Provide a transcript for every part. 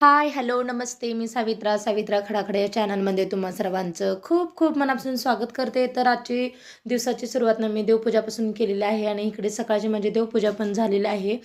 Hi hello नमस्ते. मी सावित्रा सावित्रा खडाखडे या चॅनलमध्ये तुम्हा सर्वांचं खूप खूप मनापासून स्वागत करते. तर आजची दिवसाची सुरुवात मी देवपूजापासून केलेली आहे आणि इकडे सकाळची म्हणजे देवपूजा पण झालेली आहे.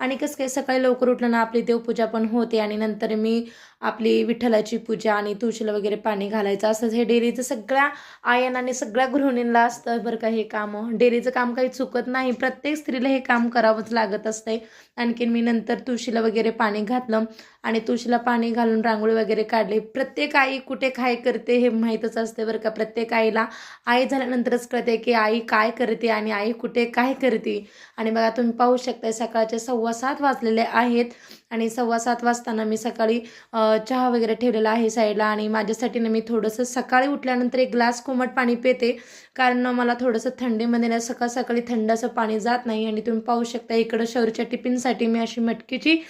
आणि कसं काय सकाळी लवकर उठलं ना आपली देवपूजा पण होते आणि नंतर मी आपली विठ्ठलाची पूजा आणि तुळशीला वगैरे पाणी घालायचं असंच हे डेअरीचं सगळ्या आयन आणि सगळ्या गृहिणींना असतं बरं का हे काम. डेअरीचं काम काही चुकत नाही प्रत्येक स्त्रीला हे काम करावंच लागत असतंय आणखीन मी नंतर तुळशीला वगैरे पाणी घातलं आणि तुळशीला पाणी घालून रांगोळी वगैरे काढली. प्रत्येक आई कुठे काय करते हे माहीतच असते बरं का. प्रत्येक आईला आई झाल्यानंतरच कळते की आई काय करते आणि आई कुठे काय करते. आणि बघा तुम्ही पाहू शकता सकाळच्या सव्वा सात वाजलेले आहेत आणि सव्वा सात वाजताना मी सकाळी चहा वगैरे ठेवलेला आहे साईडला आणि माझ्यासाठी ना मी थोडंसं सकाळी उठल्यानंतर एक ग्लास कोमट पाणी पिते. कारण मला थोडंसं थंडीमध्ये ना सकाळ सकाळी थंड असं पाणी जात नाही आणि तुम्ही पाहू शकता इकडं शौरच्या टिफिनसाठी मी अशी मटकीची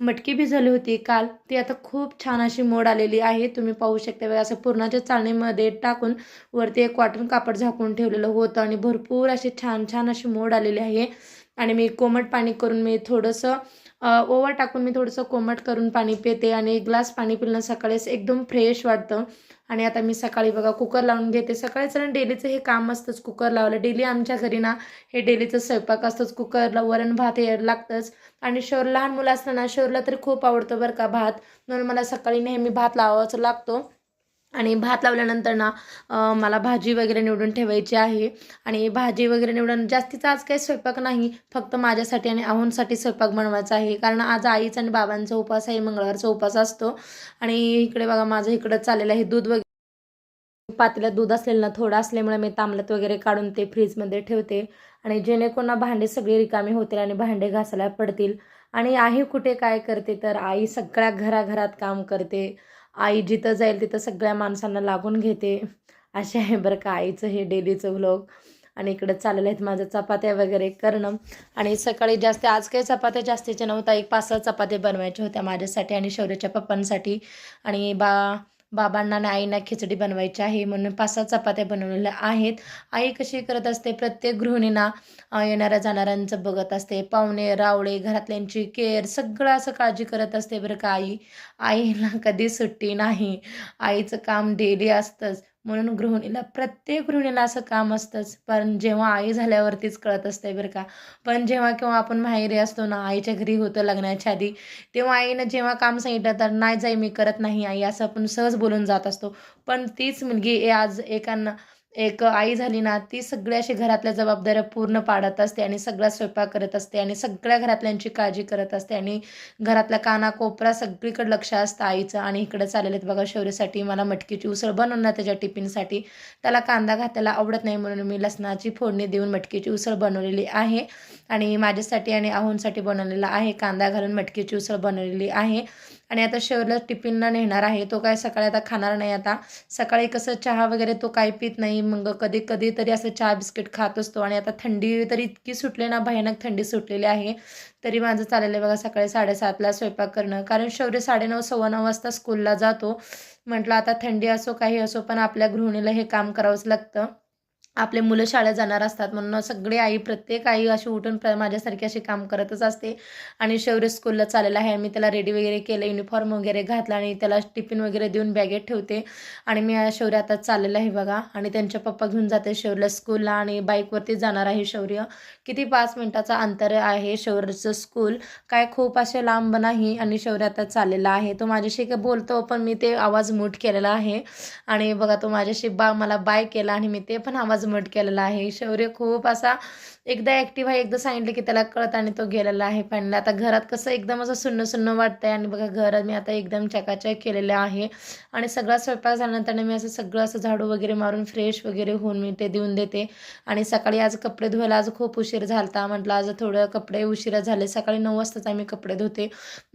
मटकी भिजवली होती काल. ती आता खूप छान अशी मोड आलेली आहे. तुम्ही पाहू शकता असं पूर्णाच्या चाळणीमध्ये टाकून वरती एक कॉटन कापड झाकून ठेवलेलं होतं आणि भरपूर अशी छान छान अशी मोड आलेली आहे. आणि मी कोमट पाणी करून मी थोडंसं ओवा टाकून मी थोडंसं कोमट करून पाणी पिते आणि एक ग्लास पाणी पिलं सकाळीच एकदम फ्रेश वाटतं. आणि आता मी सकाळी बघा कुकर लावून घेते. सकाळीच ना डेलीचं हे काम असतंच कुकर लावलं डेली आमच्या घरी ना हे डेलीचं स्वयंपाक असतंच. कुकरला वरण भात हे लागतंच. आणि शोर लहान मुलं असताना शोरला तरी खूप आवडतं बरं का भात. म्हणून मला सकाळी नेहमी भात लावावाच लागतो. आणि भात लावल्यानंतर ना मला भाजी वगैरे निवडून ठेवायची आहे. आणि भाजी वगैरे निवडून जास्तीचा आज काही स्वयंपाक नाही फक्त माझ्यासाठी आणि आहूनसाठी स्वयंपाक बनवायचा आहे. कारण आज आईचा आणि बाबांचा उपास आहे मंगळवारचा उपास असतो. आणि इकडे बघा माझं इकडं चाललेलं आहे दूध वगैरे. पातेल्यात दूध असलेलं ना थोडं असल्यामुळे मी तांबलत वगैरे काढून ते फ्रीजमध्ये ठेवते. आणि जेणेकरून भांडे सगळे रिकामे होतील आणि भांडे घासायला पडतील. आणि आई कुठे काय करते तर आई सगळ्या घराघरात काम करते. आई जिथं जाईल तिथं सगळ्या माणसांना लागून घेते. असे आहे बरं का आईचं हे डेलीचं व्लॉग आणि इकडं चाललेलं आहेत माझं चपात्या वगैरे करणं. आणि सकाळी जास्त आज काही चपात्या जास्तीच्या नव्हत्या. एक पाच सहा चपात्या बनवायच्या होत्या माझ्यासाठी आणि शौर्याच्या पप्पांसाठी. आणि बा बाबांना आणि आईना खिचडी बनवायची आहे म्हणून पाच सहा चपात्या बनवलेल्या आहेत. आई कशी करत असते? प्रत्येक गृहिणींना येणाऱ्या जाणाऱ्यांचं बघत असते. पाहुणे रावळे घरातल्यांची केअर सगळं असं काळजी करत असते बरं का आई. आईला कधी सुट्टी नाही. आईचं काम डेली असतंच. म्हणून गृहिणीला प्रत्येक गृहिणीला असं काम असतंच. पण जेव्हा आई झाल्यावरतीच कळत असते बरं का. पण जेव्हा केव्हा आपण माहेरी असतो ना आईच्या घरी होतं लग्नाच्या आधी तेव्हा आईनं जेव्हा काम सांगितलं तर नाही जाई मी करत नाही आई असं आपण सहज बोलून जात असतो. पण तीच मुलगी आज एकांना एक आई झाली ना ती सगळ्या अशी घरातल्या जबाबदाऱ्या पूर्ण पाडत असते आणि सगळा स्वयंपाक करत असते आणि सगळ्या घरातल्यांची काळजी करत असते आणि घरातल्या काना कोपरा सगळीकडे लक्ष असतं आईचं आणि इकडे चाललेलं आहेत. बघा शौर्यसाठी मला मटकीची उसळ बनवणार त्याच्या टिफिनसाठी. त्याला कांदा घातायला आवडत नाही म्हणून मी लसणाची फोडणी देऊन मटकीची उसळ बनवलेली आहे आणि माझ्यासाठी आणि आहूनसाठी बनवलेला आहे. कांदा घालून मटकीची उसळ बनवलेली आहे. आणि आता शेवला टिफिनला नेणार आहे. तो काय सकाळी आता खाणार नाही आता. सकाळी कसं चहा वगैरे तो काय पित नाही. मग कधी कधी तरी असं चहा बिस्किट खात असतो. आणि आता थंडी तरी इतकी सुटली ना भयानक थंडी सुटलेली आहे. तरी माझं चाललेलं आहे बघा सकाळी साडेसातला स्वयंपाक करणं. कारण शौर्य साडेनऊ सव्वा नऊ वाजता स्कूलला जातो. म्हटलं आता थंडी असो काही असो पण आपल्या गृहिणीला हे काम करावंच लागतं. आपले मुलं शाळेत जाणार असतात म्हणून सगळे आई प्रत्येक आई अशी उठून प्र माझ्यासारखी अशी काम करतच असते. आणि शौर्य स्कूलला चाललेला आहे. मी त्याला रेडी वगैरे केलं युनिफॉर्म वगैरे घातला आणि त्याला टिफिन वगैरे देऊन बॅगेत ठेवते. आणि मी शौर्य आता चाललेलं आहे बघा. आणि त्यांच्या पप्पा घेऊन जाते शौर्यला स्कूलला आणि बाईकवरती जाणार आहे शौर्य किती पाच मिनटाचा अंतर आहे शौर्यचं स्कूल काय खूप असे लांब नाही आणि शौर्य आता चाललेला आहे. तो माझ्याशी काय बोलतो पण मी ते आवाज मूट केलेला आहे. आणि बघा तो माझ्याशी बा मला बाय केला आणि मी ते पण आवाज मट केलेला आहे. शौर्य खूप असा एकदा ॲक्टिव्ह आहे एकदा सांगितलं की त्याला कळत आणि तो गेलेला आहे पण आता घरात कसं एकदम असं सुन्न सुन्न वाटतंय आणि बघा घरात मी आता एकदम चकाचक केलेलं आहे. आणि सगळा स्वयंपाक झाल्यानंतर मी असं सगळं असं झाडू वगैरे मारून फ्रेश वगैरे होऊन मी ते देऊन देते. आणि सकाळी आज कपडे धुवायला आज खूप उशीर झाला म्हटलं आज थोडं कपडे उशिरा झाले. सकाळी नऊ वाजताच आम्ही कपडे धुते.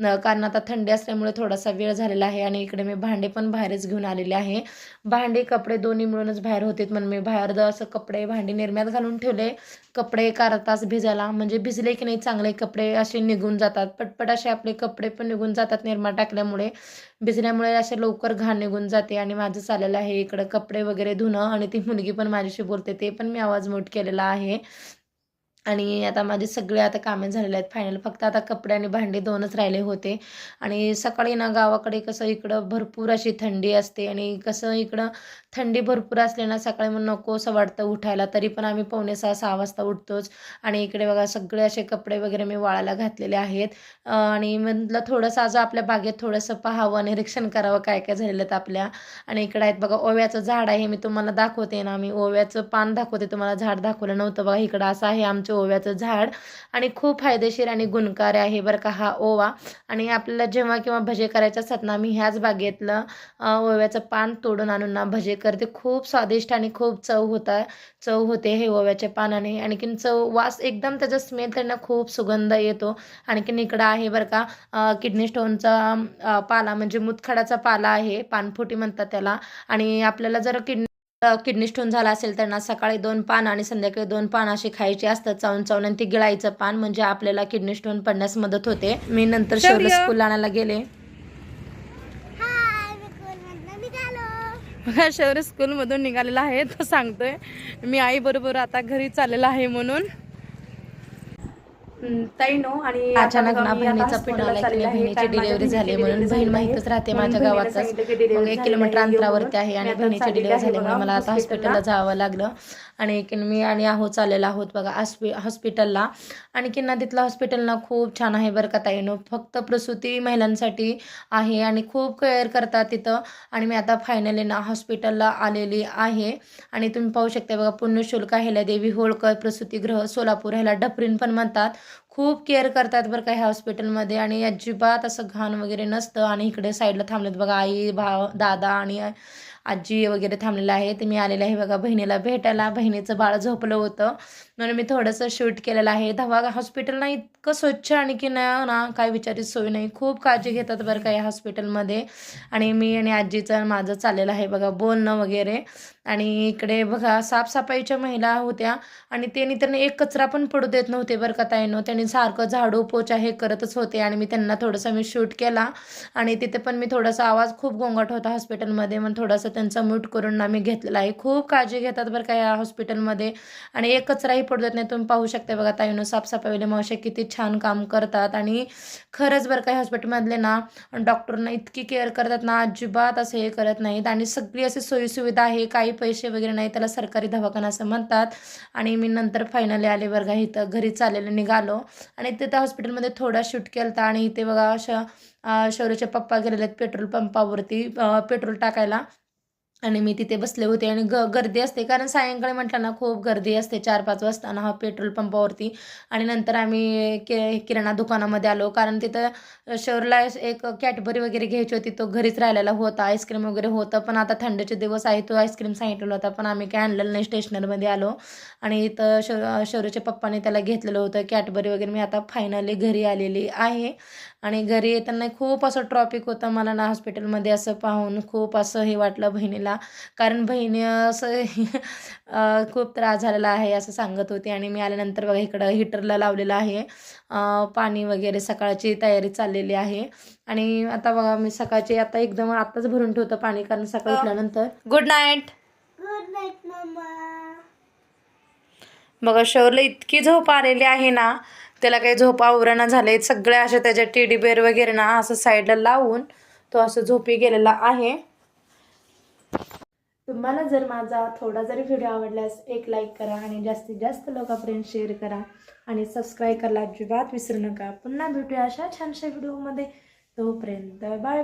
कारण आता थंडी असल्यामुळे थोडासा वेळ झालेला आहे आणि इकडे मी भांडे पण बाहेरच घेऊन आलेले आहे. भांडे कपडे दोन्ही मिळूनच बाहेर होते म्हणून मी बाहेर असं कपडे भांडी निर्म्यात घालून ठेवले. कपडे अर्धा तास भिजायला म्हणजे भिजले की नाही चांगले कपडे असे निघून जातात. पटपट असे आपले कपडे पण निघून जातात निर्मा टाकल्यामुळे. भिजल्यामुळे असे लवकर घाण निघून जाते आणि माझं चाललेलं आहे इकडं कपडे वगैरे धुणं आणि ती मुलगी पण माझ्याशी बोलते ते पण मी आवाज मोठ केलेला आहे. आणि आता माझे सगळे आता कामे झालेले आहेत. फायनल फक्त आता कपडे आणि भांडी दोनच राहिले होते. आणि सकाळी ना गावाकडे कसं इकडं भरपूर अशी थंडी असते आणि कसं इकडं थंडी भरपूर असले ना सकाळी मग नको असं वाटतं उठायला. तरी पण आम्ही पावणे सहा सहा वाजता उठतोच. आणि इकडे बघा सगळे असे कपडे वगैरे मी वाळायला घातलेले आहेत. आणि म्हटलं थोडंसं आज आपल्या बागेत थोडंसं पाहावं निरीक्षण करावं काय काय झालेलं आहेत आपल्या. आणि इकडे आहेत बघा ओव्याचं झाड आहे मी तुम्हाला दाखवते ना. मी ओव्याचं पान दाखवते तुम्हाला झाड दाखवलं नव्हतं बघा. इकडं असं आहे आमचं ओव्याचं झाड आणि खूप फायदेशीर आणि गुणकारी आहे बरं का हा ओवा. आणि आपल्याला जेव्हा किंवा भजे करायचे असतात ना मी ह्याच बागेतलं ओव्याचं पान तोडून आणून ना भजे करते. खूप स्वादिष्ट आणि खूप चव होता चव होते हे ओव्याच्या पानाने आणखीन चव वास एकदम त्याचा स्मेल त्यांना खूप सुगंध येतो. आणखीन इकडं आहे बरं का किडनी स्टोनचा पाला म्हणजे मुतखडाचा पाला आहे पानफुटी म्हणतात त्याला. आणि आपल्याला जर किडनी किडनी स्टोन झाला असेल तर ना सकाळी दोन पान आणि संध्याकाळी दोन पान अशी खायची असतात. चावून चावून आणि ती गिळायचं पान म्हणजे आपल्याला किडनी स्टोन पडण्यास मदत होते. मी नंतर शौर्य स्कूल आणायला गेले. हाय मी स्कूलमधनं निघालो. शौर्य स्कूलमधून निघालेला आहे तो सांगतोय. मी आई बरोबर आता घरी चाललेला आहे म्हणून. ताई नो आणि अचानक ना बहिणीचा आहे, बहिणीची डिलिव्हरी झाली म्हणून बहीण माहीतच राहते माझ्या मग एक किलोमीटर अंतरावरती आहे आणि बहिणीची डिलिव्हरी आहे झाली बघा, म्हणून मला आता. हॉस्पिटलला जावं लागलं. आणि मी आणि आहो चाललेला आहोत बघा हॉस्पि हॉस्पिटलला आणखीन ना तिथलं हॉस्पिटल ना खूप छान आहे बरं का ताईनो फक्त प्रसूती महिलांसाठी आहे आणि खूप केअर करतात तिथं. आणि मी आता फायनली ना हॉस्पिटलला आलेली आहे. आणि तुम्ही पाहू शकता बघा पुण्यशुल्क ह्याला देवी होळकर प्रसूतीगृह सोलापूर ह्याला डफरीन पण म्हणतात. खूप केअर करतात बरं का ह्या हॉस्पिटलमध्ये आणि अजिबात असं घाण वगैरे नसतं. आणि इकडे साईडला थांबलेत बघा आई भाव दादा आणि आजी वगैरे थांबलेलं आहे ते मी आलेलं आहे बघा बहिणीला भेटायला. बहिणीचं बाळ झोपलं होतं. म्हणून मी थोडंसं शूट केलेलं आहे. धवा हॉस्पिटल ना इतकं स्वच्छ आणि की ना ना काय विचारित सोय नाही. खूप काळजी घेतात बरं का या हॉस्पिटलमध्ये आणि मी आणि आजीचं माझं चाललेलं आहे बघा बोलणं वगैरे. आणि इकडे बघा साफसफाईच्या महिला होत्या. आणि त्यांनी त्यांना एक कचरा पण पडू देत नव्हते बरं का ताईनो. त्यांनी सारखं झाडू पोचा हे करतच होते आणि मी त्यांना थोडंसं मी शूट केला. आणि तिथे पण मी थोडासा आवाज खूप गोंगाट होता हॉस्पिटलमध्ये मग थोडासा त्यांचा म्यूट करून ना मी घेतलेला आहे. खूप काळजी घेतात बरं का या हॉस्पिटलमध्ये आणि एक कचराही पडू देत नाही. तुम्ही पाहू शकता बघा ताईनं साफसफाईवाले मावशे किती छान काम करतात. आणि खरंच बरं का हॉस्पिटलमधले ना डॉक्टरना इतकी केअर करतात ना अजिबात असं हे करत नाहीत. आणि सगळी अशी सोयीसुविधा आहे काही पैसे वगैरे नाही त्याला सरकारी दवाखाना असं म्हणतात. आणि मी नंतर फायनली आले बरं का इथं घरी चाललेले निघालो. आणि तिथं हॉस्पिटलमध्ये थोडा शूट केला आणि इथे बघा अशा अं, शौर्यचे पप्पा गेलेले आहेत पेट्रोल पंपावरती पेट्रोल टाकायला. आणि मी तिथे बसले होते आणि ग गर्दी असते. कारण सायंकाळी म्हटलं ना खूप गर्दी असते चार पाच वाजता ना हा पेट्रोल पंपावरती. आणि नंतर आम्ही के किराणा दुकानामध्ये आलो. कारण तिथं शहरला एक कॅटबरी वगैरे घ्यायची होती. तो घरीच राहिलेला होता. आईस्क्रीम वगैरे होतं. पण आता थंडीचे दिवस आहे. तो आईस्क्रीम सांगितलेला होता. पण आम्ही काय आणलेलं नाही स्टेशनरीमध्ये आलो. आणि इथं शौ शौर्यच्या पप्पाने त्याला घेतलेलं होतं. कॅटबरी वगैरे. मी आता फायनली घरी आलेली आहे. आणि घरी येताना खूप असं ट्रॉपिक होतं. मला ना हॉस्पिटलमध्ये असं पाहून खूप असं हे वाटलं. बहिणीला कारण बहिणी असं खूप त्रास झालेला आहे असं सांगत होती. आणि मी आल्यानंतर बघा इकडं हिटरला लावलेलं आहे. पाणी वगैरे सकाळची तयारी चाललेली आहे. आणि आता बघा मी सकाळची आता एकदम आत्ताच भरून ठेवतं पाणी कारण सकाळी उठल्यानंतर. गुड नाईट गुड नाईट मम्मा बघा शौरला इतकी झोप आलेली आहे ना त्याला काही झोप आवरणं झाले सगळ्या अशा त्याच्या टेडी बेअर वगैरे ना असं साईडला लावून तो असं झोपी गेलेला आहे. तुम्हाला जर माझा थोडा जरी व्हिडिओ आवडल्यास एक लाईक करा आणि जास्तीत जास्त लोकांपर्यंत शेअर करा आणि सबस्क्राईब करायला अजिबात विसरू नका. पुन्हा भेटूया अशा छानशा व्हिडिओमध्ये तोपर्यंत बाय बाय